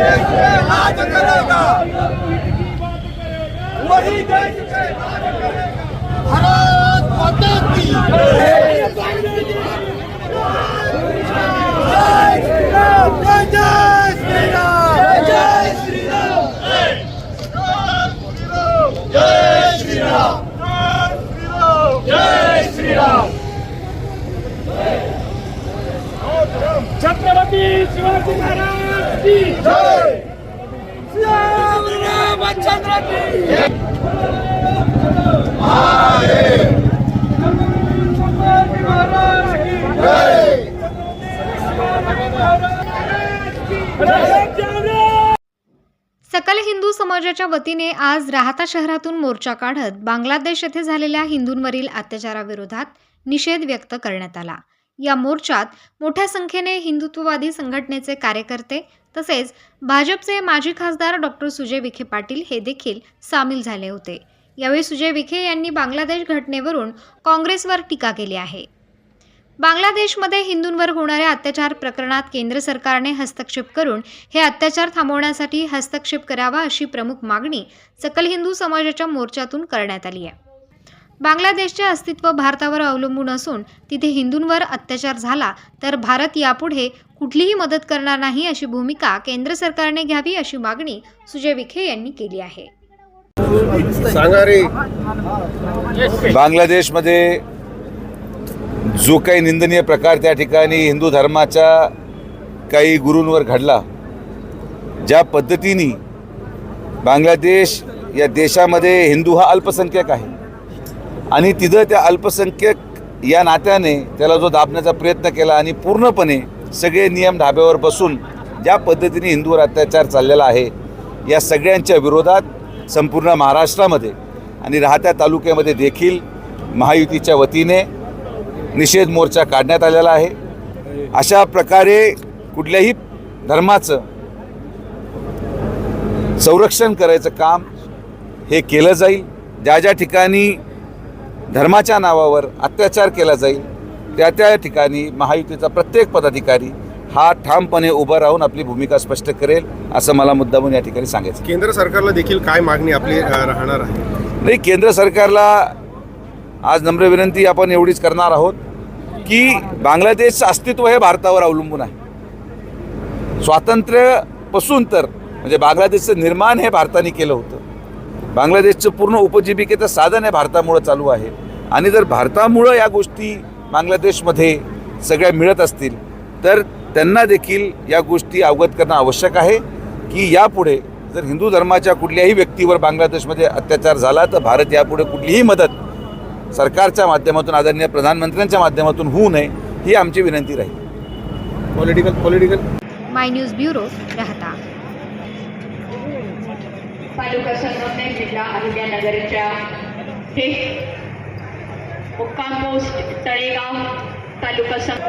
देश पे राज करेगा वही देश पे राज करेगा भारत माता की जय श्री राम जय श्री राम जय श्री राम जय श्री राम छत्रपती शिवाजी महाराज सकल हिंदू समाजाच्या वतीने आज राहता शहरातून मोर्चा काढत बांगलादेश येथे झालेल्या हिंदूंवरील अत्याचाराविरोधात निषेध व्यक्त करण्यात आला. या मोर्चात मोठ्या संख्येने हिंदुत्ववादी संघटनेचे कार्यकर्ते तसेच भाजपचे माजी खासदार डॉक्टर सुजय विखे पाटील हे देखील सामील झाले होते. यावेळी सुजय विखे यांनी बांगलादेश घटनेवरून काँग्रेसवर टीका केली आहे. बांगलादेशमध्ये हिंदूंवर होणाऱ्या अत्याचार प्रकरणात केंद्र सरकारने हस्तक्षेप करून हे अत्याचार थांबवण्यासाठी हस्तक्षेप करावा अशी प्रमुख मागणी सकल हिंदू समाजाच्या मोर्चातून करण्यात आली आहे. बांगलादेशचे अस्तित्व भारतावर अवलंबून असून तिथे हिंदूंवर अत्याचार झाला तर भारत यापुढे कुठलीही मदत करणार नाही अशी भूमिका केंद्र सरकारने घ्यावी अशी मागणी सुजय विखे यांनी केली आहे. बांगलादेशमध्ये जो काही निंदनीय प्रकार त्या ठिकाणी हिंदू धर्माच्या काही गुरूंवर घडला ज्या पद्धतीने बांगलादेश या देशामध्ये हिंदू हा अल्पसंख्यक आहे. आणि तिथं त्या अल्पसंख्यक या नात्याने त्याला जो दाबण्याचा प्रयत्न केला आणि पूर्णपणे सगळे नियम धाब्यावर बसून ज्या पद्धतीने हिंदूवर अत्याचार चाललेला आहे या सगळ्यांच्या विरोधात संपूर्ण महाराष्ट्रामध्ये आणि राहत्या तालुक्यामध्ये देखील महायुतीच्या वतीने निषेध मोर्चा काढण्यात आलेला आहे. अशा प्रकारे कुठल्याही धर्माचं संरक्षण करायचं काम हे केलं जाईल. ज्या ज्या ठिकाणी धर्माच्या नावावर अत्याचार केला जाईल. त्या त्या ठिकाणी महायुतीचा प्रत्येक पदाधिकारी हा ठामपणे उभं राहून आपली भूमिका स्पष्ट करेल असं मला मुद्दामून या ठिकाणी सांगायचं केंद्र सरकारला देखील काय मागणी आपली राहणार आहे? नाही केंद्र सरकारला आज नम्र विनंती आपण एवढीच करणार आहोत की बांगलादेशचं अस्तित्व हे भारतावर अवलंबून आहे. स्वातंत्र्यापासून तर म्हणजे बांगलादेशचं निर्माण हे भारताने केलं होतं. बांगलादेशचं पूर्ण उपजीविकेचं साधन हे भारतामुळं चालू आहे. आणि जर भारतामुळं या गोष्टी बांगलादेशमध्ये सगळ्या मिळत असतील तर त्यांना देखील या गोष्टी अवगत करणं आवश्यक आहे की यापुढे जर हिंदू धर्माच्या कुठल्याही व्यक्तीवर बांगलादेशमध्ये अत्याचार झाला तर भारत यापुढे कुठलीही मदत सरकारच्या माध्यमातून आदरणीय प्रधानमंत्र्यांच्या माध्यमातून होऊ नये ही आमची विनंती राहील. Political political my news bureau Rahata तालुका संगमने जिल्हा अहिल्यानगरच्या हे मुक्काम पोस्ट तळेगाव तालुका संग